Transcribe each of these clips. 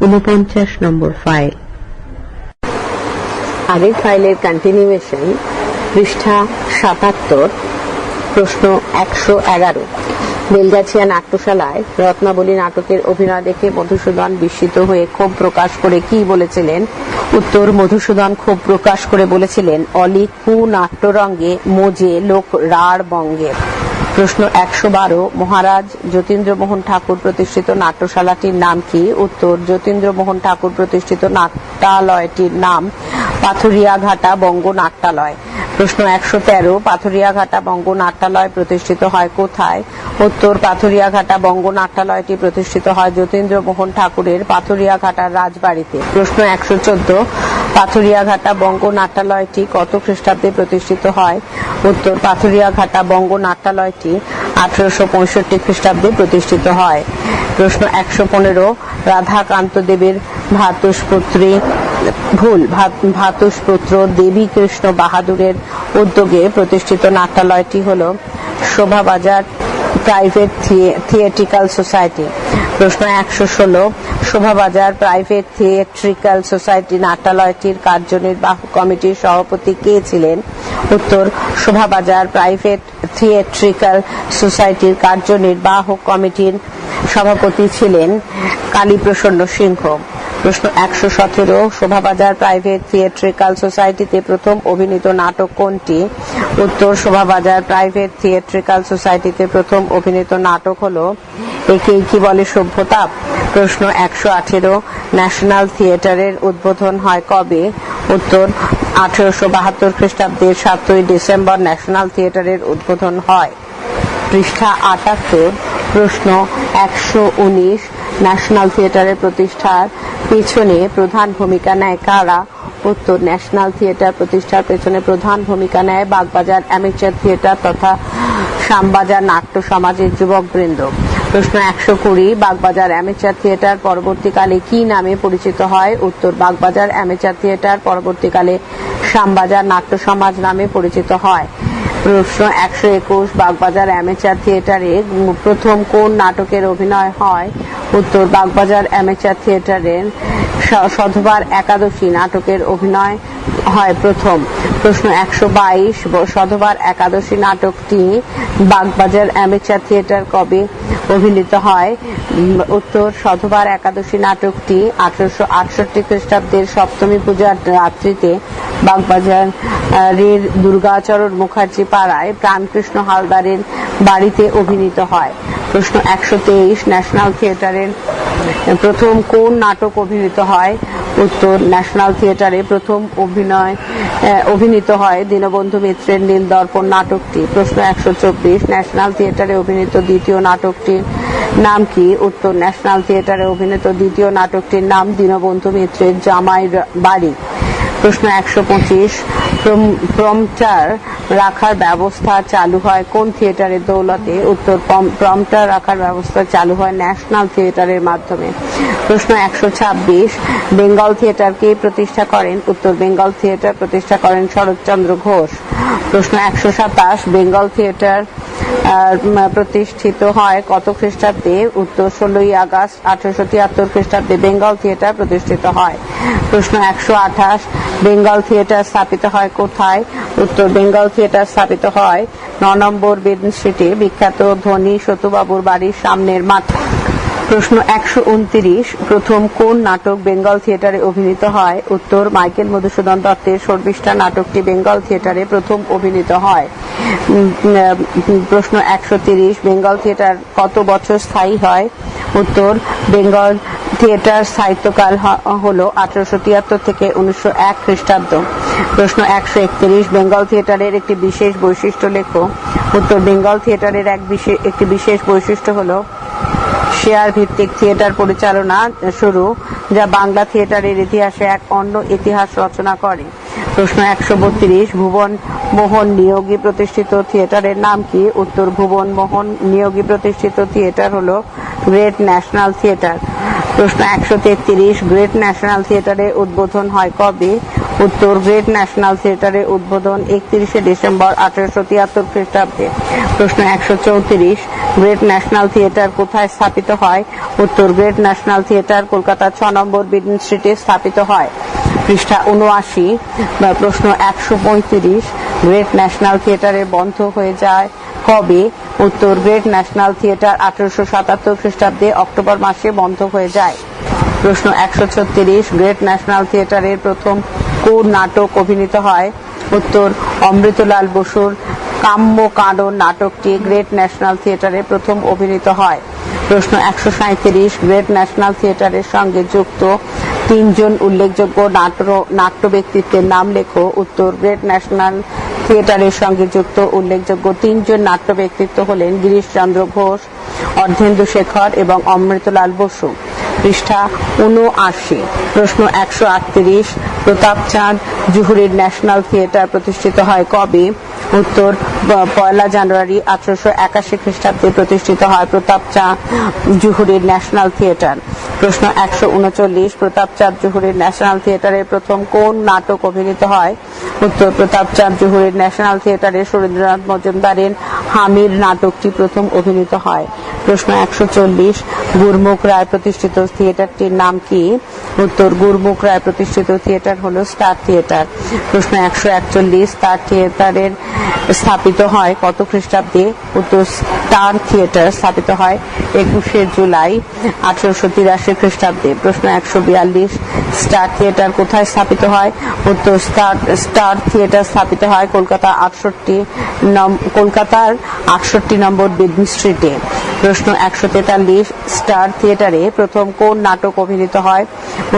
উনপঞ্চাশ নম্বর ফাইল। আগের ফাইলের কন্টিনিউয়েশন পৃষ্ঠা সাতাত্তর, প্রশ্ন একশো এগারো। বেলগাছিয়া নাট্যশালায় রত্নাবলী নাটকের অভিনয় দেখে মধুসূদন বিস্মিত হয়ে ক্ষোভ প্রকাশ করে কি বলেছিলেন? উত্তর, মধুসূদন ক্ষোভ প্রকাশ করে বলেছিলেন, অলি কু নাট্যরঙ্গে, মোজে লোক রাড় বঙ্গের প্রশ্ন একশো বারো, মহারাজ যতীন্দ্রমোহন ঠাকুর প্রতিষ্ঠিত নাট্যশালাটির নাম কি? উত্তর, যতীন্দ্রমোহন ঠাকুর প্রতিষ্ঠিত নাট্যালয়টির নাম পাথুরিয়াঘাটা বঙ্গ নাট্যালয় প্রশ্ন একশো তেরো, পাথুরিয়াঘাটা বঙ্গ নাট্যালয় প্রতিষ্ঠিত হয় কোথায়? উত্তর, পাথুরিয়াঘাটা বঙ্গ নাট্যালয়টি প্রতিষ্ঠিত হয় যতীন্দ্রমোহন ঠাকুরের পাথুরিয়াঘাটার রাজবাড়িতে। প্রশ্ন একশো চোদ্দ পাথুরিয়াঘাটা বঙ্গ নাট্যালয়টি কত খ্রিস্টাব্দে প্রতিষ্ঠিত হয়? উত্তর, পাথুরিয়াঘাটা বঙ্গ নাট্যালয়টি আঠারোশো পঁয়ষট্টি খ্রিস্টাব্দে প্রতিষ্ঠিত হয়। প্রশ্ন একশো পনেরো, রাধাকান্ত দেবের ভাতুষপুত্রী ভুল, ভাত- ভাতুষপুত্র দেবী কৃষ্ণ বাহাদুরের উদ্যোগে প্রতিষ্ঠিত নাট্যালয়টি হল শোভাবাজার প্রাইভেট থিয়েটিক্যাল সোসাইটি। প্রশ্ন একশো ষোলো। শোভাবাজার প্রাইভেট থিয়েট্রিক্যাল সোসাইটি নাট্যালয়টির কার্যনির্বাহ কমিটির সভাপতি কে ছিলেন? উত্তর, শোভাবাজার প্রাইভেট থিয়েট্রিক্যাল সোসাইটির কার্যনির্বাহ কমিটির সভাপতি ছিলেন কালীপ্রসন্ন সিংহ। প্রশ্ন, একশো সতেরো। শোভাবাজার প্রাইভেট থিয়েট্রিক্যাল সোসাইটিতে প্রথম অভিনীত নাটক কোনটি? উত্তর, শোভাবাজার প্রাইভেট থিয়েট্রিক্যাল সোসাইটিতে প্রথম অভিনীত নাটক হলো একেই কি বলে সভ্যতা? প্রশ্ন, একশো আঠেরো। ন্যাশনাল থিয়েটারের উদ্বোধন হয় কবে? উত্তর, আঠেরোশো বাহাত্তর খ্রিস্টাব্দের সাতই ডিসেম্বর ন্যাশনাল থিয়েটারের উদ্বোধন হয়। পৃষ্ঠা আটাত্তর। প্রশ্ন একশো উনিশ ন্যাশনাল থিয়েটারের প্রতিষ্ঠার পেছনে প্রধান ভূমিকা নেয় কারা? উত্তর ন্যাশনাল থিয়েটার প্রতিষ্ঠার পেছনে প্রধান ভূমিকা নেয় বাগবাজার অ্যামেচার থিয়েটার তথা শ্যামবাজার নাট্য সমাজের যুবকবৃন্দ। প্রশ্ন একশো কুড়ি, বাগবাজার অ্যামেচার থিয়েটার পরবর্তীকালে কি নামে পরিচিত হয়? উত্তর, বাগবাজার অ্যামেচার থিয়েটার পরবর্তীকালে শ্যামবাজার নাট্য সমাজ নামে পরিচিত হয়। প্রশ্ন একশো একুশ বাগবাজার অ্যামেচার থিয়েটারে প্রথম কোন নাটকের অভিনয় হয়? উত্তর, বাগবাজার অ্যামেচার থিয়েটারের সধবার একাদশী নাটকের অভিনয় হয় প্রথম। প্রশ্ন একশো বাইশ সধবার একাদশী নাটকটি বাগবাজার অ্যামেচার থিয়েটার কবে অভিনীত হয়? উত্তর সধবার একাদশী নাটকটি আঠারোশো আটষট্টি খ্রিস্টাব্দের সপ্তমী পূজার রাত্রিতে বাগবাজার রের দুর্গাচরণ মুখার্জি পাড়ায় প্রাণকৃষ্ণ হালদারের বাড়িতে অভিনীত হয়। প্রশ্ন একশো তেইশ, ন্যাশনাল থিয়েটারের প্রথম কোন নাটক অভিনীত হয়? উত্তর, ন্যাশনাল থিয়েটারে প্রথম অভিনয় অভিনীত হয় দীনবন্ধু মিত্রের নীল দর্পণ নাটকটি। প্রশ্ন একশো চব্বিশ, ন্যাশনাল থিয়েটারে অভিনীত দ্বিতীয় নাটকটির নাম কি? উত্তর, ন্যাশনাল থিয়েটারে অভিনীত দ্বিতীয় নাটকটির নাম দীনবন্ধু মিত্রের জামাই বাড়ি। প্রশ্ন একশো পঁচিশ। প্রমটার রাখার ব্যবস্থা চালু হয় কোন থিয়েটারের দৌলতে। উত্তর প্রমটার রাখার ব্যবস্থা চালু হয় ন্যাশনাল থিয়েটারের মাধ্যমে। প্রশ্ন একশো ছাব্বিশ। বেঙ্গল থিয়েটার কে প্রতিষ্ঠা করেন? উত্তর, বেঙ্গল থিয়েটার প্রতিষ্ঠা করেন শরৎচন্দ্র ঘোষ। প্রশ্ন একশো সাতাশ। বেঙ্গল থিয়েটার প্রতিষ্ঠিত হয় কত খ্রিস্টাব্দে? উত্তর ষোলোই আগস্ট আঠারোশো তিয়াত্তর খ্রিস্টাব্দে বেঙ্গল থিয়েটার প্রতিষ্ঠিত হয়। প্রশ্ন একশো আঠাশ, বেঙ্গল থিয়েটার স্থাপিত হয় কোথায়? উত্তর, বেঙ্গল থিয়েটার স্থাপিত হয় ন নম্বর বেদ সিটি, বিখ্যাত ধনী সতুবাবুর বাড়ির সামনের মাঠ। প্রশ্ন একশো উনত্রিশ, প্রথম কোন নাটক বেঙ্গল থিয়েটারে অভিনীত হয়? উত্তর, মাইকেল মধুসূদন দত্তের সর্বিষ্ঠা নাটকটি বেঙ্গল থিয়েটারে প্রথম অভিনীত হয়। প্রশ্ন একশো তিরিশ, বেঙ্গল থিয়েটার কত বছর স্থায়ী হয়? উত্তর, বেঙ্গল থিয়েটার সাহিত্যকাল হলো আঠারোশো তিয়াত্তর থেকে উনিশশো এক খ্রিস্টাব্দ। প্রশ্ন একশো একত্রিশ, বেঙ্গল থিয়েটারের একটি বিশেষ বৈশিষ্ট্য লেখো। উত্তর, বেঙ্গল থিয়েটারের এক বিশেষ একটি বিশেষ বৈশিষ্ট্য হলো শেয়ার ভিত্তিক থিয়েটার পরিচালনা শুরু, যা বাংলা থিয়েটারের ইতিহাসে এক অন্য ইতিহাস রচনা করে। প্রশ্ন একশো বত্রিশ, ভুবন মোহন নিয়োগী প্রতিষ্ঠিত থিয়েটারের নাম কি? উত্তর, ভুবন মোহন নিয়োগী প্রতিষ্ঠিত থিয়েটার হলো গ্রেট ন্যাশনাল থিয়েটার। প্রশ্ন একশো তেত্রিশ, গ্রেট ন্যাশনাল থিয়েটারে উদ্বোধন হয় কবে? উত্তর, গ্রেট ন্যাশনাল থিয়েটারে উদ্বোধন একত্রিশে ডিসেম্বর আঠারোশো তিয়াত্তর খ্রিস্টাব্দে। প্রশ্ন একশো চৌত্রিশ গ্রেট ন্যাশনাল থিয়েটার কোথায় স্থাপিত হয়? উত্তর গ্রেট ন্যাশনাল থিয়েটার কলকাতা ছ নম্বর বিডন স্ট্রিটে স্থাপিত হয়। পৃষ্ঠা উনআশি প্রশ্ন একশো পঁয়ত্রিশ গ্রেট ন্যাশনাল থিয়েটারে বন্ধ হয়ে যায় কবে? উত্তর গ্রেট ন্যাশনাল থিয়েটার আঠারোশো সাতাত্তর খ্রিস্টাব্দে অক্টোবর মাসে বন্ধ হয়ে যায়। প্রশ্ন একশো ছত্রিশ গ্রেট ন্যাশনাল থিয়েটারের প্রথম কোন নাটক অভিনীত হয়? উত্তর, অমৃতলাল বসুর কাম্য কানন নাটকটি গ্রেট ন্যাশনাল থিয়েটারে প্রথম অভিনীত হয়। প্রশ্ন একশো সাঁত্রিশ গ্রেট ন্যাশনাল থিয়েটারের সঙ্গে যুক্ত তিনজন উল্লেখযোগ্য নাট্য নাট্য ব্যক্তিত্বের নাম লেখো। উত্তর, গ্রেট ন্যাশনাল থিয়েটারের সঙ্গে যুক্ত উল্লেখযোগ্য তিনজন নাট্য ব্যক্তিত্ব হলেন গিরিশচন্দ্র ঘোষ, অর্ধেন্দু শেখর এবং অমৃতলাল বসু। পৃষ্ঠা উনআশি প্রশ্ন একশো আটত্রিশ প্রতাপচাঁদ জুহুরির ন্যাশনাল থিয়েটার প্রতিষ্ঠিত হয় কবে? উত্তর পয়লা জানুয়ারি আঠারোশো একাশি খ্রিস্টাব্দে প্রতিষ্ঠিত হয় প্রতাপচাঁদ জুহুরির ন্যাশনাল থিয়েটার। প্রশ্ন একশো উনচল্লিশ, প্রতাপ চাঁদ জুহুরির ন্যাশনাল থিয়েটারে প্রথম কোন নাটক অভিনীত হয়? উত্তর প্রতাপচাঁদ জুহুরির ন্যাশনাল থিয়েটারে সুরেন্দ্রনাথ মজুমদারের হামির নাটকটি প্রথম অভিনীত হয়। প্রশ্ন একশো চল্লিশ, গুরমুখ রায় প্রতিষ্ঠিত থিয়েটারটির নাম কি? উত্তর, গুরমুখ রায় প্রতিষ্ঠিত থিয়েটার হল স্টার থিয়েটার। প্রশ্ন একশো একচল্লিশ, স্টার থিয়েটারের স্থাপিত হয়, কত খ্রিস্টাব্দে উত্তর স্টার থিয়েটার স্থাপিত হয়, একুশে জুলাই আঠারোশো তিরাশি খ্রিস্টাব্দে। প্রশ্ন একশো বিয়াল্লিশ, স্টার থিয়েটার কোথায় স্থাপিত হয়? উত্তর স্টার স্টার থিয়েটার স্থাপিত হয় কলকাতা আটষট্টি কলকাতার আটষট্টি নম্বর বিডন স্ট্রিটে। প্রশ্ন একশো তেতাল্লিশ, স্টার থিয়েটারে প্রথম কোন নাটক অভিনীত হয়?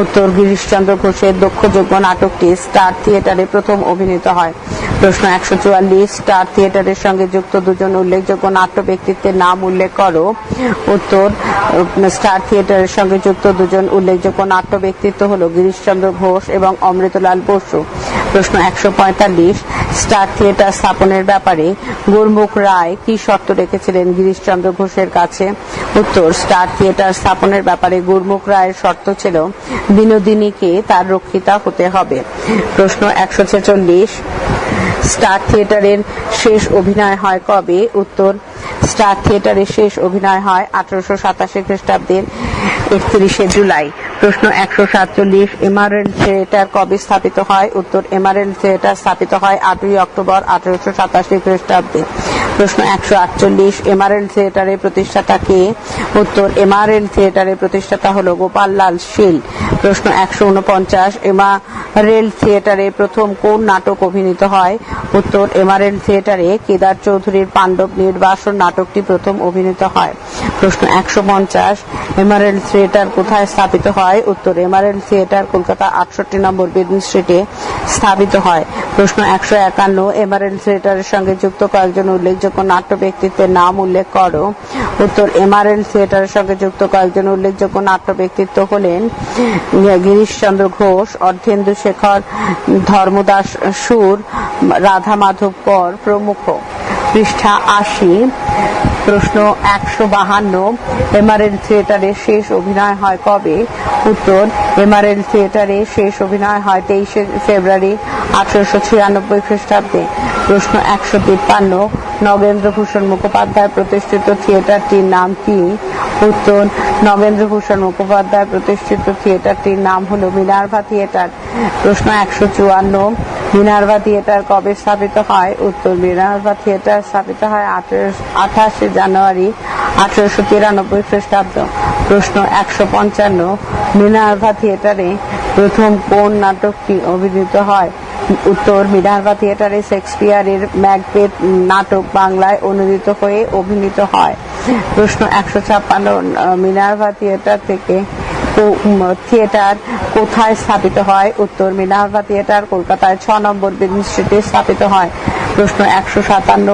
উত্তর গিরিশচন্দ্র ঘোষের দক্ষযোগ্য নাটকটি স্টার থিয়েটারে প্রথম অভিনীত হয়। প্রশ্ন একশো চুয়াল্লিশ, স্টার থিয়েটারের সঙ্গে যুক্ত দুজন উল্লেখযোগ্য নাট্য ব্যক্তিত্বের নাম উল্লেখ করো। উত্তর, স্টার থিয়েটারের সঙ্গে যুক্ত দুজন উল্লেখযোগ্য নাট্য ব্যক্তিত্ব হলো গিরিশচন্দ্র ঘোষ এবং অমৃতলাল বসু। প্রশ্ন একশো পঁয়তাল্লিশ, স্টার থিয়েটার স্থাপনের ব্যাপারে গুরমুখ রায় কি শর্ত রেখেছিলেন গিরিশচন্দ্র ঘোষের কাছে? উত্তর, স্টার থিয়েটার স্থাপনের ব্যাপারে গুরমুখ রায়ের শর্ত ছিল বিনোদিনীকে তার রক্ষিতা হতে হবে। প্রশ্ন একশো ছেচল্লিশ স্টার থিয়েটারের শেষ অভিনয় হয় কবে? উত্তর স্টার থিয়েটারের শেষ অভিনয় হয় আঠারোশো সাতাশি খ্রিস্টাব্দের একত্রিশে জুলাই। প্রশ্ন, একশো সাতচল্লিশ এমারেল থিয়েটার কবে স্থাপিত হয়? উত্তর এমারেল থিয়েটার স্থাপিত হয় আটই অক্টোবর আঠারোশো সাতাশি খ্রিস্টাব্দে। প্রশ্ন একশো আটচল্লিশ এমারেল থিয়েটারের প্রতিষ্ঠাতা কে? উত্তর এমারেল থিয়েটারের প্রতিষ্ঠাতা হল গোপাল লাল শীল। প্রশ্ন একশো উনপঞ্চাশ এমারেল থিয়েটারে প্রথম কোন নাটক অভিনীত হয়? উত্তর এমারেল থিয়েটারে কেদার চৌধুরীর পাণ্ডব নির্বাসন নাটকটি প্রথম অভিনীত হয়। প্রশ্ন একশো পঞ্চাশ এমারেল থিয়েটার কোথায় স্থাপিত হয়? উত্তর এমারেল থিয়েটার কলকাতা আটষট্টি নম্বর বেদন স্ট্রিটে স্থাপিত হয়। প্রশ্ন একশো একান্ন এমারেল থিয়েটারের সঙ্গে যুক্ত কয়েকজন উল্লেখযোগ্য নাট্য ব্যক্তিত্বের নাম উল্লেখ করো। উত্তর, এমআরএল থিয়েটারের সঙ্গে যুক্ত কয়েকজন উল্লেখযোগ্য নাট্য ব্যক্তিত্ব হলেন গিরিশচন্দ্র ঘোষ, অর্ধেন্দু শেখর, ধর্মদাস সুর, রাধা মাধব কর প্রমুখ। পৃষ্ঠা আশি, প্রশ্ন একশো বাহান্ন, এমআরএল থিয়েটারে শেষ অভিনয় হয় কবে? উত্তর, এমআরএল থিয়েটারে শেষ অভিনয় হয় তেইশে ফেব্রুয়ারি আঠারোশো ছিয়ানব্বই খ্রিস্টাব্দে। প্রশ্ন একশো তিপ্পান্ন নগেন্দ্রভূষণ মুখোপাধ্যায় প্রতিষ্ঠিত থিয়েটারটির নাম কি? উত্তর নগেন্দ্রভূষণ মুখোপাধ্যায় প্রতিষ্ঠিত থিয়েটারটির নাম হলো মিনার্ভা থিয়েটার। প্রশ্ন একশো চুয়ান্ন, মিনার্ভা থিয়েটার কবে স্থাপিত হয়? উত্তর, মিনার্ভা থিয়েটার স্থাপিত হয় আঠাশে জানুয়ারি আঠারোশো তিরানব্বই খ্রিস্টাব্দ। প্রশ্ন একশো পঞ্চান্ন, মিনার্ভা থিয়েটারে প্রথম কোন নাটকটি অভিনীত হয়? উত্তর বিধানবা থিয়েটারে শেক্সপিয়ারের ম্যাকবেথ নাটক বাংলায় অনুদিত হয়ে অভিনীত হয়। প্রশ্ন, একশো ছাপ্পান্ন মিনার্ভা থিয়েটার থেকে থিয়েটার কোথায় স্থাপিত হয়? উত্তর মিনার্ভা থিয়েটার, কলকাতায় ছ নম্বর বেদিন স্ট্রিটে স্থাপিত হয়। প্রশ্ন একশো সাতান্ন।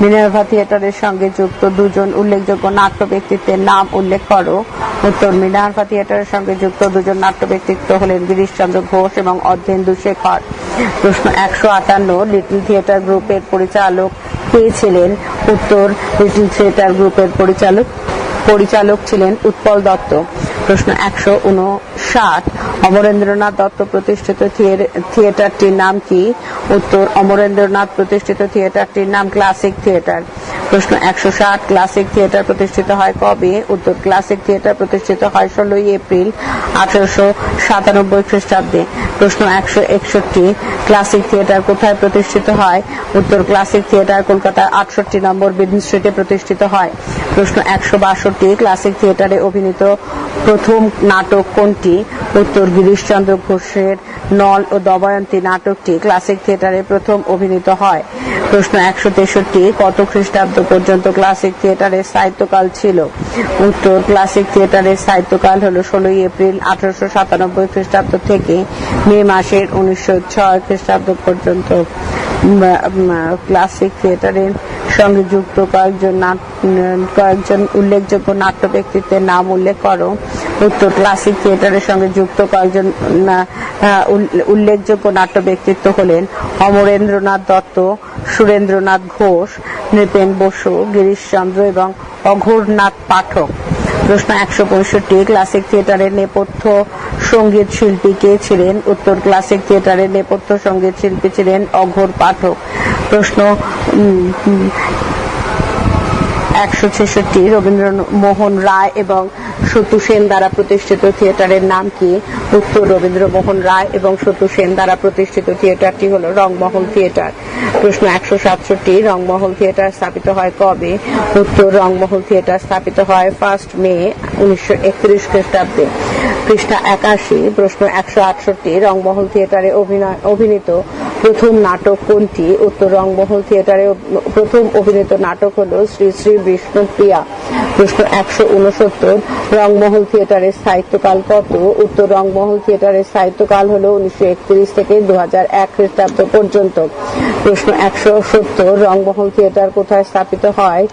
মিনার্ভা থিয়েটারের সঙ্গে যুক্ত দুজন উল্লেখযোগ্য নাট্য ব্যক্তিত্বের নাম উল্লেখ করো। উত্তর, মিনার্ভা থিয়েটারের সঙ্গে যুক্ত দুজন নাট্য ব্যক্তিত্ব হলেন গিরিশচন্দ্র ঘোষ এবং অর্ধেন্দু শেখর। প্রশ্ন একশো আটান্ন, লিটল থিয়েটার গ্রুপের পরিচালক কে ছিলেন? উত্তর, লিটল থিয়েটার গ্রুপের পরিচালক পরিচালক ছিলেন উৎপল দত্ত। প্রশ্ন একশো উনষাট। অমরেন্দ্রনাথ দত্ত প্রতিষ্ঠিত থিয়ে- থিয়েটারটির নাম কি? উত্তর, অমরেন্দ্রনাথ প্রতিষ্ঠিত থিয়েটারটির নাম ক্লাসিক থিয়েটার। প্রশ্ন একশো ষাট, ক্লাসিক থিয়েটার প্রতিষ্ঠিত হয় কবে? উত্তর, ক্লাসিক থিয়েটার প্রতিষ্ঠিত হয় ষোলোই এপ্রিল আঠারোশো সাতানব্বই খ্রিস্টাব্দে। প্রশ্ন একশো একষট্টি, ক্লাসিক থিয়েটার কোথায় প্রতিষ্ঠিত হয়? উত্তর, ক্লাসিক থিয়েটার কলকাতার আটষট্টি নম্বর বিধিন স্ট্রিটে প্রতিষ্ঠিত হয়। প্রশ্ন, একশো বাষট্টি, ক্লাসিক থিয়েটারে অভিনীত প্রথম নাটক কোনটি? উত্তর, গিরিশচন্দ্র ঘোষের নল ও দময়ন্তী নাটকটি ক্লাসিক থিয়েটারে প্রথম অভিনীত হয়। প্রশ্ন, একশো তেষট্টি, কত খ্রিস্টাব্দ পর্যন্ত ক্লাসিক থিয়েটারের সাহিত্যকাল ছিল? উত্তর, ক্লাসিক থিয়েটারের সাহিত্যকাল হল ষোলোই এপ্রিল আঠারোশো সাতানব্বই খ্রিস্টাব্দ থেকে মে মাসের উনিশশো ছয় খ্রিস্টাব্দ পর্যন্ত। ক্লাসিক থিয়েটারের সঙ্গে যুক্ত কয়েকজন কয়েকজন উল্লেখযোগ্য নাট্য ব্যক্তিত্বের নাম উল্লেখ করো। উত্তর ক্লাসিক থিয়েটারের সঙ্গে যুক্ত কয়েকজন উল্লেখযোগ্য নাট্য ব্যক্তিত্ব হলেন অমরেন্দ্রনাথ দত্ত, সুরেন্দ্রনাথ ঘোষ, নৃপেন বসু গিরিশচন্দ্র এবং অঘোরনাথ পাঠক। প্রশ্ন একশো পঁয়ষট্টি, ক্লাসিক থিয়েটারের নেপথ্য সংগীত শিল্পী কে ছিলেন? উত্তর ক্লাসিক থিয়েটারের নেপথ্য সংগীত শিল্পী ছিলেন অঘোর পাঠক। প্রশ্ন একশো ছেষট্টি রবীন্দ্র মোহন রায় এবং সতু সেন দ্বারা প্রতিষ্ঠিত থিয়েটারের নাম কি? উত্তর রবীন্দ্র মোহন রায় এবং সতু সেন দ্বারা প্রতিষ্ঠিত থিয়েটারটি হলো রংমহল থিয়েটার। প্রশ্ন, একশো সাতষট্টি রংমহল থিয়েটার স্থাপিত হয় কবে? উত্তর, রংমহল থিয়েটার স্থাপিত হয় ফার্স্ট মে উনিশশো একত্রিশ খ্রিস্টাব্দে। পৃষ্ঠা একাশি, প্রশ্ন, একশো আটষট্টি রংমহল থিয়েটারে অভিনয়, অভিনীত প্রথম নাটক কোনটি? উত্তর রংমহল থিয়েটারে প্রথম অভিনীত নাটক হলো শ্রী শ্রী বিষ্ণুপ্রিয়া প্রশ্ন একশো উনসত্তর রংমহল থিয়েটারের সাহিত্যকাল কত? উত্তর রংমহল থিয়েটারের সাহিত্যকাল হলো উনিশশো একত্রিশ থেকে দু হাজার এক খ্রিস্টাব্দ পর্যন্ত। প্রশ্ন একশো সত্তর, রংমহল থিয়েটার কোথায় স্থাপিত হয়?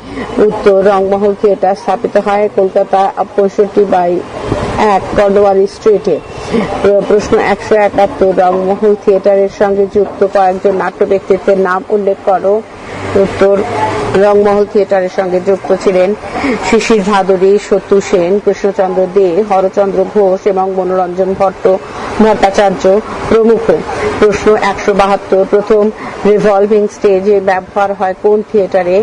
উত্তর রংমহল থিয়েটার স্থাপিত হয় কলকাতা পঁয়ষট্টি বাই এক কর্ডোয়ারি স্ট্রিটে। প্রশ্ন একশো একাত্তর, রংমহল থিয়েটারের সঙ্গে যুক্ত কয়েকজন নাট্য ব্যক্তিত্বের নাম উল্লেখ করো। উত্তর রংমহল থিয়েটারের সঙ্গে যুক্ত ছিলেন শিশির ভাদুরী, সত্যু সেন, কৃষ্ণচন্দ্র দে, হরচন্দ্র ঘোষ এবং মনোরঞ্জন ভট্ট। ভট্টাচার্য প্রমুখ প্রশ্ন একশো বাহাত্তর, প্রথম রিভলভিং স্টেজে ব্যবহার হয় কোন থিয়েটারে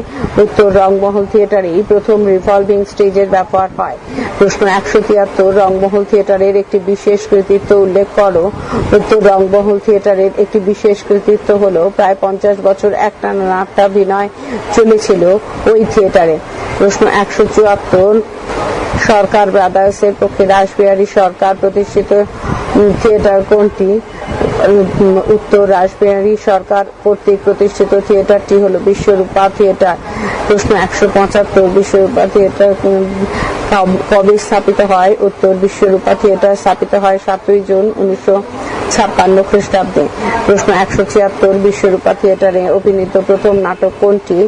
উত্তর, রংমহল থিয়েটারেই প্রথম রিভলভিং স্টেজের ব্যবহার হয়। প্রশ্ন একশো তিয়াত্তর, রংমহল থিয়েটারের একটি বিশেষ কৃতিত্ব উল্লেখ করো। উত্তর, রংমহল থিয়েটারের একটি বিশেষ কৃতিত্ব হলো প্রায় পঞ্চাশ বছর একটানা নাট্যাভিনয় চলেছিল ওই থিয়েটারে প্রশ্ন একশো চুয়াত্তর, সরকার ব্রাদার্সের পক্ষে রাসবিহারী সরকার প্রতিষ্ঠিত থিয়েটার কোনটি উত্তর রাজবিহারী সরকার কর্তৃক প্রতিষ্ঠিত থিয়েটারটি হলো বিশ্বরূপা থিয়েটার প্রশ্ন একশো পঁচাত্তর, বিশ্বরূপা থিয়েটার কবে স্থাপিত হয়? উত্তর, বিশ্বরূপা থিয়েটার স্থাপিত হয় সাতই জুন উনিশশো ছাপ্পান্ন খ্রিস্টাব্দে প্রশ্ন একশো ছিয়াত্তর বিশ্বরূপা থিয়েটারে অভিনীত প্রথম নাটক কোনটি?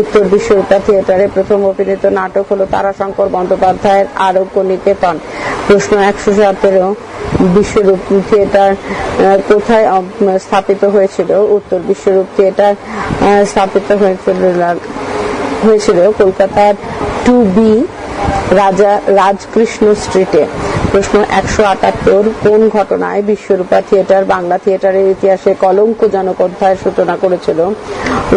উত্তর বিশ্বরূপা থিয়েটারে প্রথম অভিনীত নাটক হলো তারাশঙ্কর বন্দ্যোপাধ্যায়ের আরোগ্য নিকেতন প্রশ্ন একশো সতেরো বিশ্বরূপ থিয়েটার কোথায় স্থাপিত হয়েছিল? উত্তর বিশ্বরূপ থিয়েটার স্থাপিত হয়েছিল হয়েছিল কলকাতার টু বি রাজা রাজকৃষ্ণ স্ট্রিটে। প্রশ্ন, একশো আটাত্তর, কোন ঘটনায় বিশ্বরূপা থিয়েটার, বাংলা থিয়েটারের ইতিহাসে কলঙ্কজনক অধ্যায়ের সূচনা করেছিল?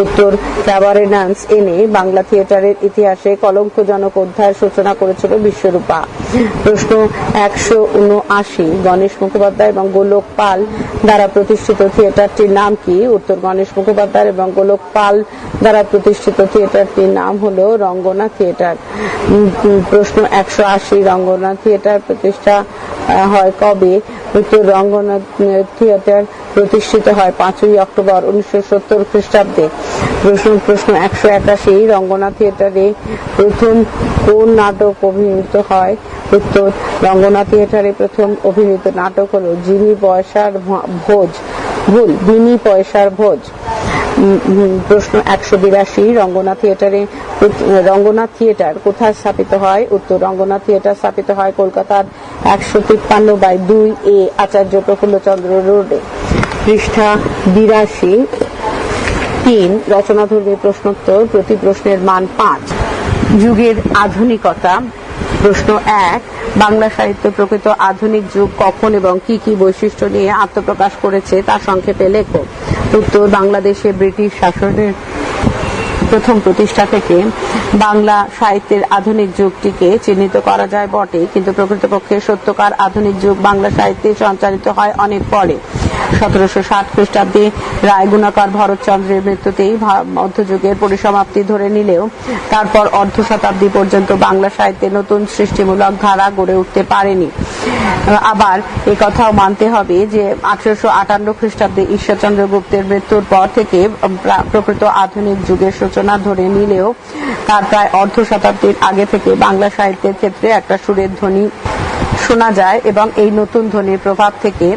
উত্তর, ক্যাবারে ডান্স এনে বাংলা থিয়েটারের ইতিহাসে কলঙ্কজনক অধ্যায়ের সূচনা করেছিল বিশ্বরূপা প্রশ্ন, একশো উনআশি, গণেশ মুখোপাধ্যায় এবং গোলক পাল দ্বারা প্রতিষ্ঠিত থিয়েটারটির নাম কি? উত্তর, গণেশ মুখোপাধ্যায় এবং গোলক পাল দ্বারা প্রতিষ্ঠিত থিয়েটারটির নাম হলো রঙ্গনা থিয়েটার। প্রশ্ন, একশো আশি, রঙ্গনা থিয়েটার প্রতিষ্ঠা আহ, হয় কবে? উত্তর রঙ্গনা উম, থিয়েটার প্রতিষ্ঠিত হয় পাঁচই অক্টোবর উনিশশো সত্তর খ্রিস্টাব্দে। প্রশ্ন প্রশ্ন একশো একাশি রঙ্গনা থিয়েটারে প্রথম কোন নাটক অভিনীত হয়? উত্তর রঙ্গনা থিয়েটারে প্রথম অভিনীত নাটক হলো যিনি পয়সার ভোজ। ভুল বিনি পয়সার ভোজ। প্রশ্ন একশো বিরাশি রঙ্গনা থিয়েটারে রঙ্গনাথ থিয়েটার কোথায় স্থাপিত হয়? উত্তর, রঙ্গনাথ থিয়েটার স্থাপিত হয় কলকাতার একশো তিপ্পান্ন বাই দুই এ আচার্য প্রফুল্লচন্দ্র রোডে। পৃষ্ঠা বিরাশি, তিন, রচনাধর্মী প্রশ্নোত্তর, প্রতি প্রশ্নের মান পাঁচ। যুগের আধুনিকতা প্রশ্ন এক, বাংলা সাহিত্য প্রকৃত আধুনিক যুগ কখন এবং কি কি বৈশিষ্ট্য নিয়ে আত্মপ্রকাশ করেছে তা সংক্ষেপে লেখো। উত্তর, বাংলাদেশে ব্রিটিশ শাসনের প্রথম প্রতিষ্ঠা থেকে বাংলা সাহিত্যের আধুনিক যুগটিকে চিহ্নিত করা যায় বটে কিন্তু প্রকৃতপক্ষে সত্যকার আধুনিক যুগ বাংলা সাহিত্যে সঞ্চালিত হয় অনেক পরে। সতেরোশো ষাট খ্রিস্টাব্দে রায়গুণাকর ভরতচন্দ্রের মৃত্যুতেই মধ্যযুগের পরিসমাপ্তি ধরে নিলেও তারপর অর্ধ শতাব্দী পর্যন্ত বাংলা সাহিত্যে নতুন সৃষ্টিমূলক ধারা গড়ে উঠতে পারেনি। আবার এ কথাও মানতে হবে যে আঠারোশো আটান্ন খ্রিস্টাব্দে ঈশ্বরচন্দ্র গুপ্তের মৃত্যুর পর থেকে প্রকৃত আধুনিক যুগের সূচনা ধরে নিলেও তার প্রায় অর্ধ শতাব্দীর আগে থেকে বাংলা সাহিত্যের ক্ষেত্রে একটা সুরের ধ্বনি শোনা যায় এবং এই নতুন ধ্বনির প্রভাব থেকে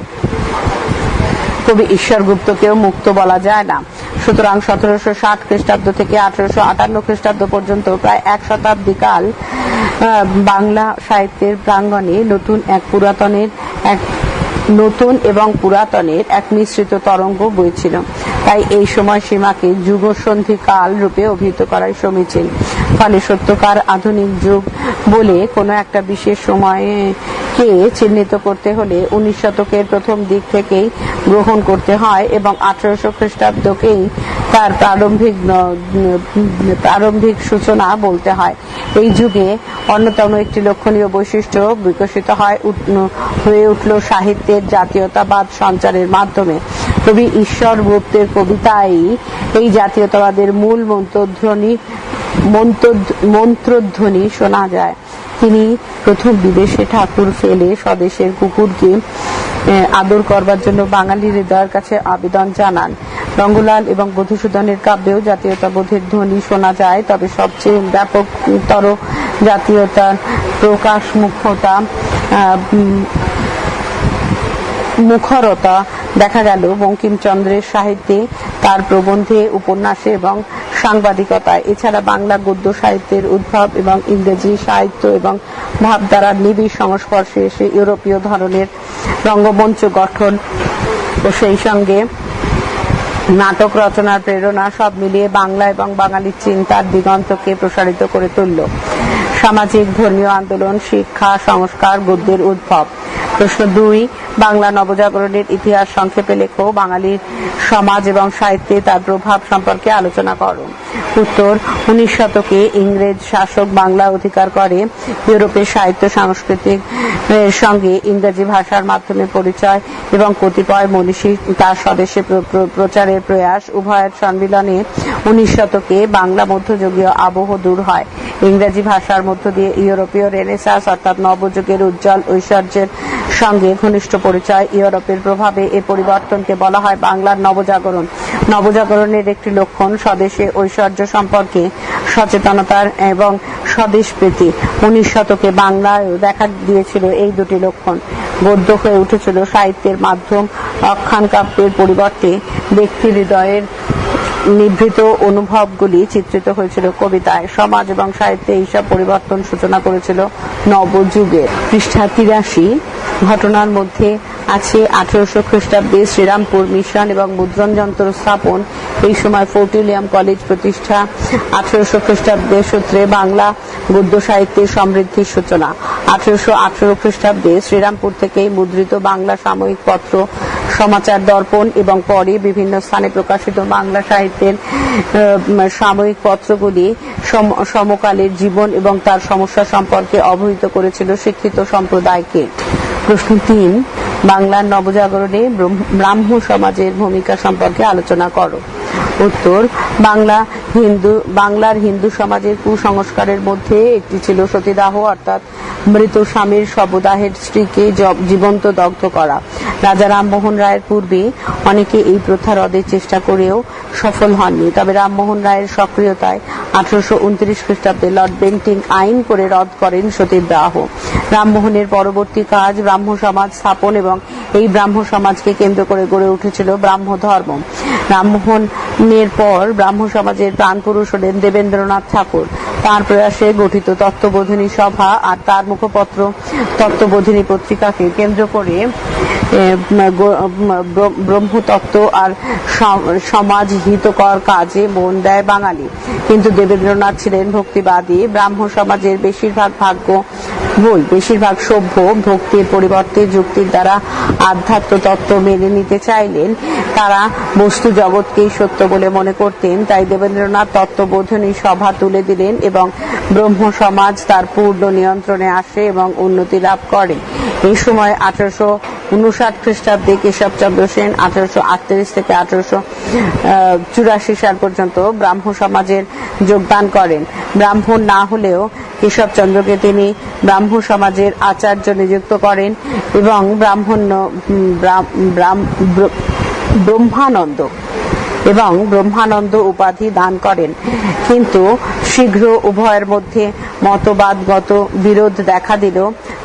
কবি ঈশ্বর গুপ্তকেও মুক্ত বলা যায় না। সুতরাং সতেরোশো ষাট খ্রিস্টাব্দ থেকে আঠারোশো আটান্ন খ্রিস্টাব্দ পর্যন্ত প্রায় এক শতাব্দীকাল বাংলা সাহিত্যের প্রাঙ্গণে নতুন এক পুরাতনের, এক নতুন এবং পুরাতনের এক মিশ্রিত তরঙ্গ বইছিল। তাই এই সময় সীমাকে যুগসন্ধি কাল রূপে অভিহিত করাই সমীচীন। ফলে সত্যকার আধুনিক যুগ বলে কোনো একটা বিশেষ সময়ে কে চিহ্নিত করতে হলে উনিশ শতকের প্রথম দিক থেকেই গ্রহণ করতে হয় এবং আঠারোশো খ্রিস্টাব্দকেই তার প্রারম্ভিক প্রারম্ভিক সূচনা বলতে হয়। এই যুগে অন্যতম একটি লক্ষণীয় বৈশিষ্ট্য বিকশিত হয় হয়ে উঠল সাহিত্যের জাতীয়তাবাদ সঞ্চারের মাধ্যমে। কবি ঈশ্বর গুপ্তের কবিতায় এই জাতীয়তাবাদের মূল মন্ত্রধ্বনি, মন্ত্রধ্ব- মন্ত্রধ্বনি শোনা যায়। তিনি প্রথম বিদেশে ঠাকুর ফেলে স্বদেশের কুকুরকে আদর করবার জন্য বাঙালি হৃদয়ের কাছে আবেদন জানান। রঙ্গলাল এবং মধুসূদনের কাব্যেও জাতীয়তাবোধের ধ্বনি শোনা যায়, তবে সবচেয়ে ব্যাপকতর জাতীয়তার প্রকাশ মুখ্যতা মুখরতা দেখা গেল বঙ্কিমচন্দ্রের সাহিত্যে তার প্রবন্ধে, উপন্যাসে এবং সাংবাদিকতায়। এছাড়া বাংলা গদ্য সাহিত্যের উদ্ভব এবং ইংরেজি সাহিত্য এবং ভাবধারার নিবিড় সংস্পর্শে এসে ইউরোপীয় ধরনের রঙ্গমঞ্চ গঠন ও সেই সঙ্গে নাটক রচনার প্রেরণা সব মিলিয়ে বাংলা এবং বাঙালির চিন্তার দিগন্তকে প্রসারিত করে তুলল। সামাজিক ধর্মীয় আন্দোলন, শিক্ষা, সংস্কার, গদ্যের উদ্ভব। প্রশ্ন দুই বাংলা নবজাগরণের ইতিহাস সংক্ষেপে লেখো বাঙালির সমাজ এবং সাহিত্যে তার প্রভাব সম্পর্কে আলোচনা করো। উত্তর, উনিশ শতকে ইংরেজ শাসক বাংলা অধিকার করে, ইউরোপের সাহিত্য সাংস্কৃতিক সঙ্গে ইংরেজি ভাষার মাধ্যমে পরিচয় এবং কতিপয় মনীষী তার স্বদেশে প্র- প্র- প্রচারের প্রয়াস উভয়ের সম্মিলনে উনিশ শতকে বাংলা মধ্যযুগীয় আবহ দূর হয়। ইংরেজি ভাষার মধ্য দিয়ে ইউরোপীয় রেনেসাস অর্থাৎ নবযুগের উজ্জ্বল ঐশ্বর্যের সঙ্গে ঘনিষ্ঠ পরিচয়, ইউরোপের প্রভাবে এ পরিবর্তনকে বলা হয় বাংলার নবজাগরণ। নবজাগরণের একটি লক্ষণ স্বদেশে ঐশ্বর্য সম্পর্কে সচেতনতার এবং স্বদেশ প্রীতি। উনিশ শতকে বাংলায় দেখা দিয়েছিল এই দুটি লক্ষণ। গদ্য হয়ে উঠেছিল সাহিত্যের মাধ্যম অখ্যান কাব্যের পরিবর্তে। ব্যক্তি হৃদয়ের নিভৃত অনুভবগুলি চিত্রিত হয়েছিল কবিতায়। সমাজ এবং সাহিত্যে এইসব পরিবর্তন সূচনা করেছিল নবযুগের। পৃষ্ঠা তিরাশি। ঘটনার মধ্যে আছে আঠারোশো খ্রিস্টাব্দে শ্রীরামপুর মিশন এবং মুদ্রণ যন্ত্র স্থাপন। এই সময় ফোর্ট উইলিয়াম কলেজ প্রতিষ্ঠা। আঠারোশো খ্রিস্টাব্দের সূত্রে বাংলা গদ্য সাহিত্যের সমৃদ্ধির সূচনা। আঠারোশো আঠারো খ্রিস্টাব্দে শ্রীরামপুর থেকেই মুদ্রিত বাংলা সাময়িক পত্র, সমাচার দর্পণ এবং পরে বিভিন্ন স্থানে প্রকাশিত বাংলা সাহিত্যের সাময়িক পত্রগুলি সম- সমকালের জীবন এবং তার সমস্যা সম্পর্কে অবহিত করেছিল শিক্ষিত সম্প্রদায়কে। প্রশ্ন তিন, বাংলার নবজাগরণে ব্রহ্ম- সমাজের ভূমিকা সম্পর্কে আলোচনা করো। উত্তর, বাংলা হিন্দু, বাংলার হিন্দু সমাজের কুসংস্কারের মধ্যে একটি ছিল সতীদাহ, অর্থাৎ মৃত স্বামীর শবদাহের স্ত্রীকে জীবন্ত দগ্ধ করা। রাজা রামমোহন রায়ের পূর্বে অনেকে এই প্রথা রদের চেষ্টা করেও সফল হননি। তবে রামমোহন রায়ের সক্রিয়তায় আঠারোশো উনত্রিশ খ্রিস্টাব্দে লর্ড বেন্টিং আইন করে রদ করেন সতীর দাহ। রামমোহনের পরবর্তী কাজ ব্রাহ্ম সমাজ স্থাপন এবং এই ব্রাহ্ম সমাজকে কেন্দ্র করে গড়ে উঠেছিল ব্রাহ্ম ধর্ম। রামমোহনের পর ব্রাহ্ম সমাজের প্রাণপুরুষ হলেন দেবেন্দ্রনাথ ঠাকুর। তার প্রয়াসে গঠিত তত্ত্ববোধিনী সভা আর তার মুখপত্র তত্ত্ববোধিনী পত্রিকাকে কেন্দ্র করে ব্রহ্মতত্ত্ব আর সম- সমাজ হিতকর কাজে মন দেয় বাঙালি। কিন্তু দেবেন্দ্রনাথ ছিলেন ভক্তিবাদী। ব্রাহ্ম সমাজের বেশিরভাগ ভাগ্য বই, বেশিরভাগ সভ্য ভক্তির পরিবর্তে যুক্তির দ্বারা আধ্যাত্ম তত্ত্ব মেনে নিতে চাইলেন। তারা বস্তু জগৎকেই সত্য বলে মনে করতেন, তাই দেবেন্দ্রনাথ তত্ত্ববোধনী সভা তুলে দিলেন এবং ব্রহ্ম সমাজ তার পূর্ণ নিয়ন্ত্রণে আসে এবং উন্নতি লাভ করে। এই সময় আঠারোশো উনষাট খ্রিস্টাব্দে কেশবচন্দ্র সেন আঠারোশো আটত্রিশ থেকে আঠারোশো চুরাশি সাল পর্যন্ত ব্রাহ্ম সমাজের যোগদান করেন। ব্রাহ্মণ না হলেও কেশবচন্দ্রকে তিনি ব্রাহ্ম সমাজের আচার্য নিযুক্ত করেন এবং ব্রাহ্মণ্য ব্রহ্মানন্দ এবং ব্রহ্মানন্দ উপাধি দান করেন। কিন্তু শীঘ্র উভয়ের মধ্যে মতবাদগত বিরোধ দেখা দিল।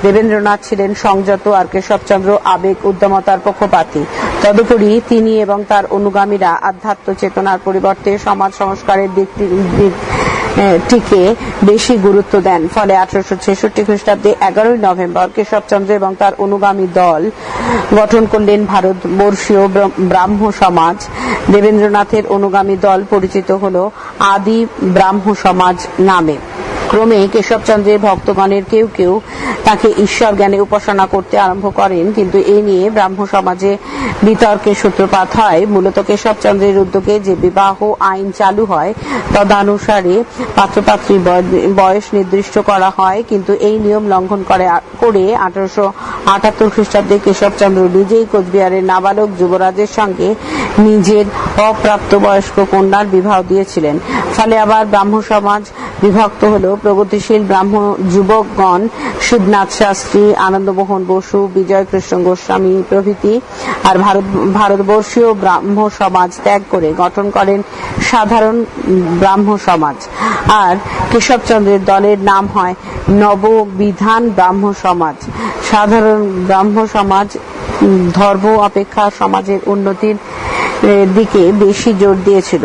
দেবেন্দ্রনাথ ছিলেন সংযত আর কেশবচন্দ্র আবেগ উদ্যমতার পক্ষপাতী। তদুপরি তিনি এবং তার অনুগামীরা আধ্যাত্ম চেতনার পরিবর্তে সমাজ সংস্কারের দিক- টিকে বেশি গুরুত্ব দেন। ফলে আঠারোশো ছেষট্টি খ্রিস্টাব্দে এগারোই নভেম্বর কেশবচন্দ্র এবং তার অনুগামী দল গঠন করলেন ভারতবর্ষীয় ব্র- ব্রাহ্ম সমাজ। দেবেন্দ্রনাথের অনুগামী দল পরিচিত হল আদি ব্রাহ্ম সমাজ নামে। ক্রমে কেশবচন্দ্রের ভক্তগণের কেউ কেউ তাকে ঈশ্বর জ্ঞানে উপাসনা করতে আরম্ভ করেন, কিন্তু এই নিয়ে ব্রাহ্ম সমাজে বিতর্কের সূত্রপাত হয়। মূলত কেশবচন্দ্রের উদ্যোগে যে বিবাহ আইন চালু হয়, তদানুসারে পাত্রপাত্রীর বয়- বয়স নির্দিষ্ট করা হয়, কিন্তু এই নিয়ম লঙ্ঘন করে করে আঠারোশো আটাত্তর খ্রিস্টাব্দে কেশবচন্দ্র নিজেই কোচবিহারের নাবালক যুবরাজের সঙ্গে নিজের অপ্রাপ্তবয়স্ক কন্যার বিবাহ দিয়েছিলেন। ফলে আবার ব্রাহ্ম সমাজ বিভক্ত হল প্রগতিশীল ব্রাহ্ম যুবকগণ শিবনাথ শাস্ত্রী, আনন্দমোহন বসু, বিজয় কৃষ্ণ গোস্বামী প্রভৃতি আর ভারত, ভারতবর্ষীয় ব্রাহ্ম সমাজ ত্যাগ করে গঠন করেন সাধারণ ব্রাহ্ম সমাজ। আর কেশবচন্দ্রের দলের নাম হয় নববিধান ব্রাহ্ম সমাজ। সাধারণ ব্রাহ্ম সমাজ ধর্ম অপেক্ষা সমাজের উন্নতির দিকে বেশি জোর দিয়েছিল।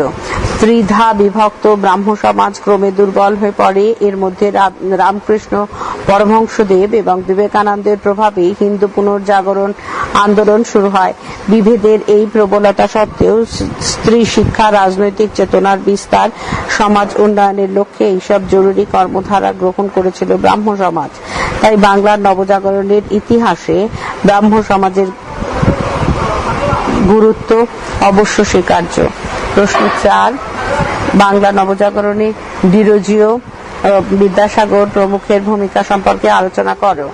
ত্রিধা বিভক্ত ব্রাহ্ম সমাজ ক্রমে দুর্বল হয়ে পড়ে। এর মধ্যে রামকৃষ্ণ, পরমহংসদেব এবং বিবেকানন্দের প্রভাবে হিন্দু পুনর্জাগরণ আন্দোলন শুরু হয়। বিভেদের এই প্রবলতা সত্ত্বেও স্ত্রী শিক্ষা, রাজনৈতিক চেতনার বিস্তার, সমাজ উন্নয়নের লক্ষ্যে এইসব জরুরি কর্মধারা গ্রহণ করেছিল ব্রাহ্ম সমাজ। তাই বাংলার নবজাগরণের ইতিহাসে ব্রাহ্ম সমাজের গুরুত্ব অবশ্য স্বীকার্য। প্রশ্ন চার, বাংলা নবজাগরণে ডিরোজিও বিদ্যাসাগর প্রমুখের ভূমিকা সম্পর্কে আলোচনা করো।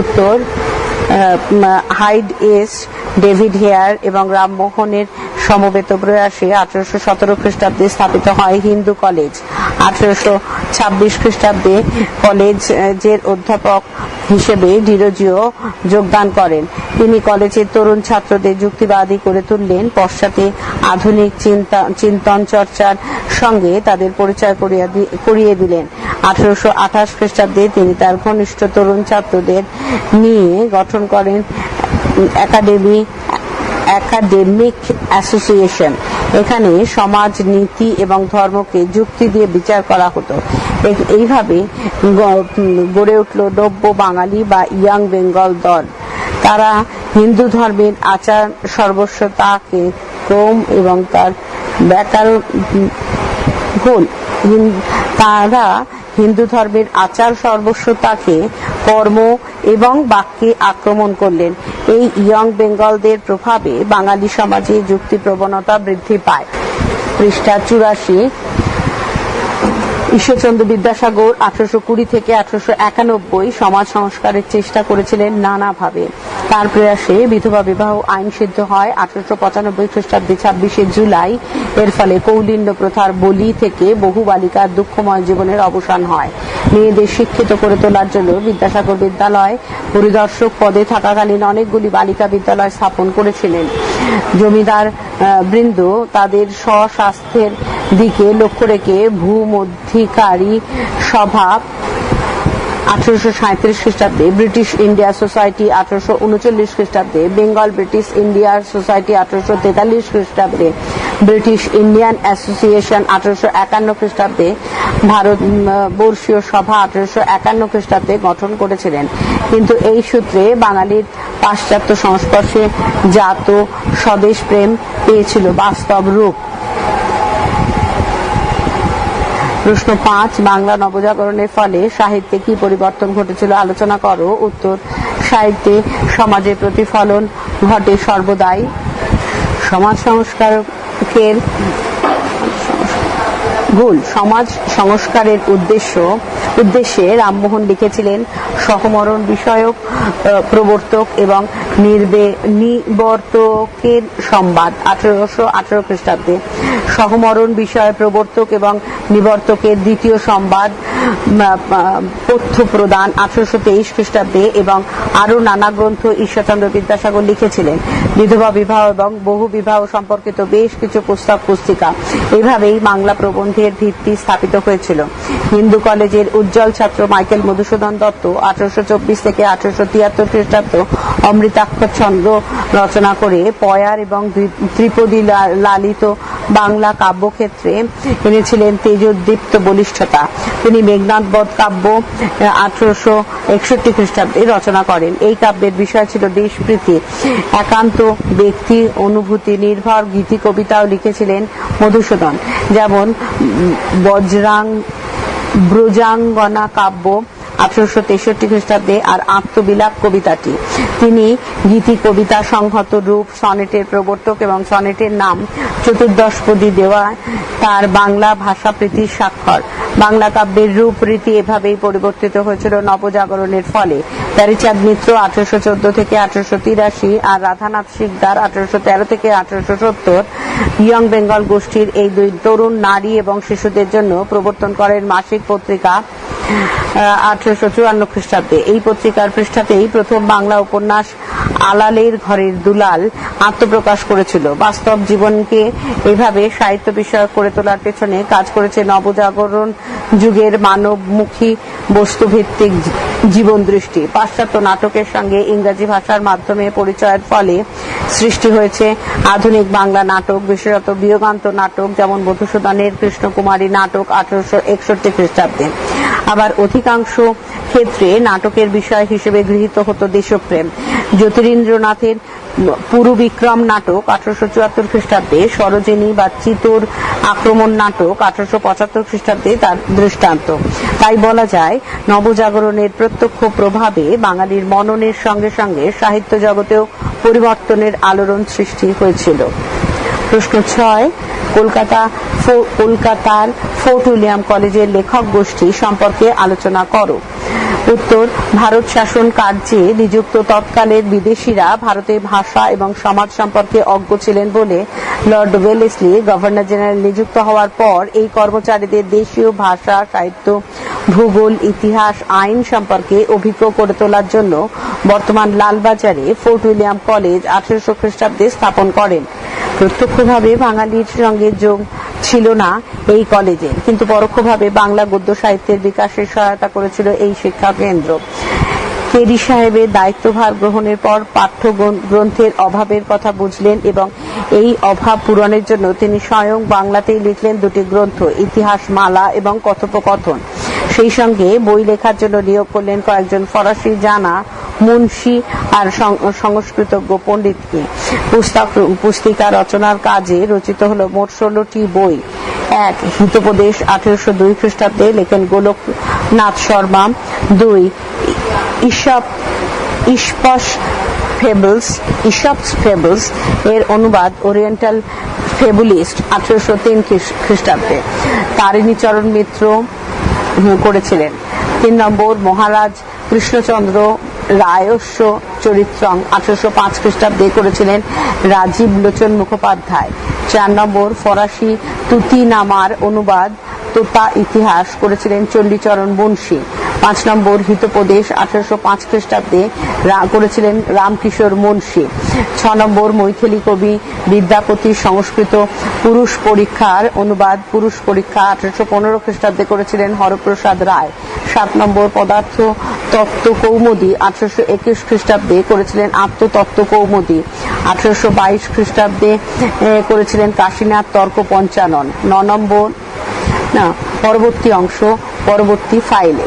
উত্তর হাইড এস, ডেভিড হেয়ার এবং রামমোহনের সমবেত প্রয়াসে আঠারোশো সতেরো খ্রিস্টাব্দে স্থাপিত হয় হিন্দু কলেজ। আঠারোশো ছাব্বিশ খ্রিস্টাব্দে কলেজের অধ্যাপক হিসেবে ডিরোজিও যোগদান করেন। তিনি কলেজের তরুণ ছাত্রদের যুক্তিবাদী করে তুললেন। পশ্চাতে আধুনিক চিন্তা, চিন্তন চর্চার সঙ্গে তাদের পরিচয় করিয়ে দিলেন। আঠারোশো আঠাশ খ্রিস্টাব্দে তিনি তার ঘনিষ্ঠ তরুণ ছাত্রদের নিয়ে গঠন করেন একাডেমি, একাডেমিক অ্যাসোসিয়েশন। এখানে সমাজ, নীতি এবং ধর্মকে যুক্তি দিয়ে বিচার করা হতো। এইভাবে গড়ে উঠল নব্য বাঙালি বা ইয়াং বেঙ্গল দল। তারা হিন্দু ধর্মের আচার সর্বস্বতাকে ক্রম এবং তার ব্যাকরণ গোল তারা হিন্দু ধর্মের আচার সর্বস্বতাকে কর্ম এবং বাক্যে আক্রমণ করলেন। এই ইয়ং বেঙ্গলদের প্রভাবে বাঙালি সমাজে যুক্তি প্রবণতা বৃদ্ধি পায়। পৃষ্ঠা চুরাশি ঈশ্বরচন্দ্র বিদ্যাসাগর আঠারোশো কুড়ি থেকে আঠারোশো একানব্বই সমাজ সংস্কারের চেষ্টা করেছিলেন নানাভাবে। তার প্রয়াসে বিধবা বিবাহ আইন সিদ্ধ হয় আঠারোশো পঁচানব্বই খ্রিস্টাব্দে ছাব্বিশে জুলাই। এর ফলে কৌলিন্য প্রথার বলি থেকে বহু বালিকার দুঃখময় জীবনের অবসান হয়। মেয়েদের শিক্ষিত করে তোলার জন্য বিদ্যাসাগর বিদ্যালয় পরিদর্শক পদে থাকাকালীন অনেকগুলি বালিকা বিদ্যালয় স্থাপন করেছিলেন। জমিদার বৃন্দ তাদের স্বস্বাস্থ্যের দিকে লক্ষ্য রেখে ভূমধ্যিকারী সভা আঠারোশো সাঁত্রিশ খ্রিস্টাব্দে ব্রিটিশ ইন্ডিয়া সোসাইটি আঠারোশো উনচল্লিশ খ্রিস্টাব্দে বেঙ্গল ব্রিটিশ ইন্ডিয়ার সোসাইটি আঠারোশো তেতাল্লিশ খ্রিস্টাব্দে ব্রিটিশ ইন্ডিয়ান অ্যাসোসিয়েশন আঠারোশো একান্ন খ্রিস্টাব্দে ভারত বর্ষীয় সভা আঠারোশো একান্ন খ্রিস্টাব্দে গঠন করেছিলেন। কিন্তু এই সূত্রে বাঙালির পাশ্চাত্য সংস্পর্শে জাত, স্বদেশ প্রেম পেয়েছিল বাস্তব রূপ। প্রশ্ন পাঁচ, বাংলা নবজাগরণের ফলে সাহিত্যে কি পরিবর্তন ঘটেছিল আলোচনা করো। উত্তর, সাহিত্যে সমাজের প্রতিফলন ঘটে সর্বদাই। সমাজ সংস্কারকের ভুল সমাজ সংস্কারের উদ্দেশ্য, উদ্দেশ্যে রামমোহন লিখেছিলেন সহমরণ বিষয়ক প্রবর্তক এবং নির্বে, নিবর্তকের সংবাদ আঠারোশো আঠারো খ্রিস্টাব্দে। সহমরণ বিষয় প্রবর্তক এবং নিবর্তকের দ্বিতীয় সংবাদ পথ্য প্রদান আঠারোশো তেইশ খ্রিস্টাব্দে এবং আরও নানা গ্রন্থ ঈশ্বরচন্দ্র বিদ্যাসাগর লিখেছিলেন। বিধবা বিবাহ এবং বহু বিবাহ সম্পর্কিত বেশ কিছু পুস্তক পুস্তিকা এভাবেই বাংলা প্রবন্ধের ভিত্তি স্থাপিত হয়েছিল। হিন্দু কলেজের উজ্জ্বল ছাত্র মাইকেল মধুসূদন দত্ত আঠারোশো চব্বিশ থেকে আঠারোশো তিয়াত্তর খ্রিস্টাব্দ অমৃতাক্ষর ছন্দ রচনা করে পয়ার এবং ত্রিপদী লালিত বাংলা কাব্যক্ষেত্রে এনেছিলেন তেজোদ্দীপ্ত বলিষ্ঠতা। তিনি মেঘনাথ বধ কাব্য আঠারোশো একষট্টি খ্রিস্টাব্দে রচনা করেন। এই কাব্যের বিষয় ছিল দেশপ্রীতি। একান্ত ব্যক্তি, অনুভূতি, নির্ভর গীতি কবিতাও লিখেছিলেন মধুসূদন। যেমন বজ্রাং, ব্রজাঙ্গনা কাব্য আঠারোশো তেষট্টি খ্রিস্টাব্দে আর আত্মবিলাপ কবিতাটি। তিনি গীতি, কবিতা, সংহত রূপ, সনেটের প্রবর্তক এবং সনেটের নাম চতুর্দশপদী দেওয়া, তার বাংলা ভাষা প্রীতির স্বাক্ষর। বাংলা কাব্যের রূপ রীতি এভাবেই পরিবর্তিত হয়েছিল নবজাগরণের ফলে। প্যারিচাঁদ মিত্র আঠারোশো চোদ্দ থেকে আঠারোশো তিরাশি আর রাধানাথ শিকদার আঠারোশো তেরো থেকে আঠারোশো সত্তর ইয়ং বেঙ্গল গোষ্ঠীর এই দুই তরুণ নারী এবং শিশুদের জন্য প্রবর্তন করেন মাসিক পত্রিকা আঠারোশো চুয়ান্ন খ্রিস্টাব্দে এই পত্রিকার পৃষ্ঠাতেই প্রথম বাংলা উপন্যাস আলালের ঘরের দুলাল আত্মপ্রকাশ করেছিল। বাস্তব জীবনকে এভাবে সাহিত্য বিষয়ক করে তোলার পেছনে কাজ করেছে নবজাগরণ যুগের মানবমুখী বস্তুভিত্তিক জীবন দৃষ্টি পাশ্চাত্য নাটকের সঙ্গে ইংরাজি ভাষার মাধ্যমে পরিচয়ের ফলে সৃষ্টি হয়েছে আধুনিক বাংলা নাটক, বিশেষত বিয়োগান্ত নাটক, যেমন মধুসূদনের কৃষ্ণকুমারী নাটক আঠারোশো একষট্টি খ্রিস্টাব্দে। আবার অধিকাংশ ক্ষেত্রে নাটকের বিষয় হিসেবে গৃহীত হতো দেশপ্রেম। জ্যোতিরিন্দ্রনাথের পুরু বিক্রম নাটক আঠারোশো চুয়াত্তর খ্রিস্টাব্দে সরোজিনী বা চিতোর আক্রমণ নাটক আঠারোশো পঁচাত্তর খ্রিস্টাব্দে তার দৃষ্টান্ত। তাই বলা যায়, নবজাগরণের প্রত্যক্ষ প্রভাবে বাঙালির মননের সঙ্গে সঙ্গে সাহিত্য জগতেও পরিবর্তনের আলোড়ন সৃষ্টি হয়েছিল। প্রশ্ন ছয়, কলকাতা কলকাতার ফোর্ট উইলিয়াম কলেজের লেখক গোষ্ঠী সম্পর্কে আলোচনা করো। উত্তর, ভারত শাসন কার্যে নিযুক্ত তৎকালের বিদেশিরা ভারতের ভাষা এবং সমাজ সম্পর্কে অজ্ঞ ছিলেন বলে লর্ড ওয়েলেসলি, গভর্নর জেনারেল নিযুক্ত হওয়ার পর এই কর্মচারীদের দেশীয় ভাষা, সাহিত্য, ভূগোল, ইতিহাস, আইন সম্পর্কে অভিজ্ঞ করে তোলার জন্য বর্তমান লালবাজারে ফোর্ট উইলিয়াম কলেজ আঠারোশো খ্রিস্টাব্দে স্থাপন করেন। প্রত্যক্ষভাবে বাঙালির সঙ্গে যোগ ছিল না এই কলেজে, কিন্তু পরোক্ষভাবে বাংলা গদ্য সাহিত্যের বিকাশে সহায়তা করেছিল এই শিক্ষা কেন্দ্র। কেরি সাহেবের দায়িত্বভার গ্রহণের পর পাঠ্য গ্রন্থের অভাবের কথা বুঝলেন এবং এই অভাব পূরণের জন্য তিনি স্বয়ং বাংলাতেই লিখলেন দুটি গ্রন্থ ইতিহাস মালা এবং কথোপকথন। সেই সঙ্গে বই লেখার জন্য নিয়োগ করলেন কয়েকজন ফরাসি জানা মুন্সি আর সংস্কৃতজ্ঞ পণ্ডিতকে পুস্তক, পুস্তিকা রচনার কাজে রচিত হলো মোট ষোলোটি বই। এক, হিতোপদেশ আঠেরোশো দুই খ্রিস্টাব্দে লেখেন গোলকনাথ শর্মা। দুই ইসব ইস্পস ফেবলস ইসপস ফেবলস এর অনুবাদ ওরিয়েন্টাল ফেবুলিস্ট আঠারোশো তিন খ্রিস্টাব্দে। তারিণীচরণ মিত্র করেছিলেন। তিন নম্বর মহারাজ কৃষ্ণচন্দ্র রায়স্য চরিত্রং আঠারোশো পাঁচ খ্রিস্টাব্দে করেছিলেন রাজীব লোচন মুখোপাধ্যায়। চার নম্বর ফরাসি তুতি নামার অনুবাদ তোতা ইতিহাস করেছিলেন চণ্ডীচরণ বংশী। পাঁচ নম্বর হিতোপদেশ আঠারোশো পাঁচ খ্রিস্টাব্দে করেছিলেন রামকিশোর মুন্সী। ছ নম্বর মৈথিলী কবি, বিদ্যাপতি সংস্কৃত পুরুষ পরীক্ষার অনুবাদ পুরুষ পরীক্ষা আঠারোশো পনেরো খ্রিস্টাব্দে করেছিলেন হরপ্রসাদ রায়। সাত নম্বর পদার্থ তত্ত্ব কৌমুদী আঠারোশো একুশ খ্রিস্টাব্দে করেছিলেন আত্মতত্ত্ব কৌমুদী আঠারোশো বাইশ খ্রিস্টাব্দে করেছিলেন কাশীনাথ তর্ক পঞ্চানন ন নম্বর, না, পরবর্তী অংশ, পরবর্তী ফাইলে।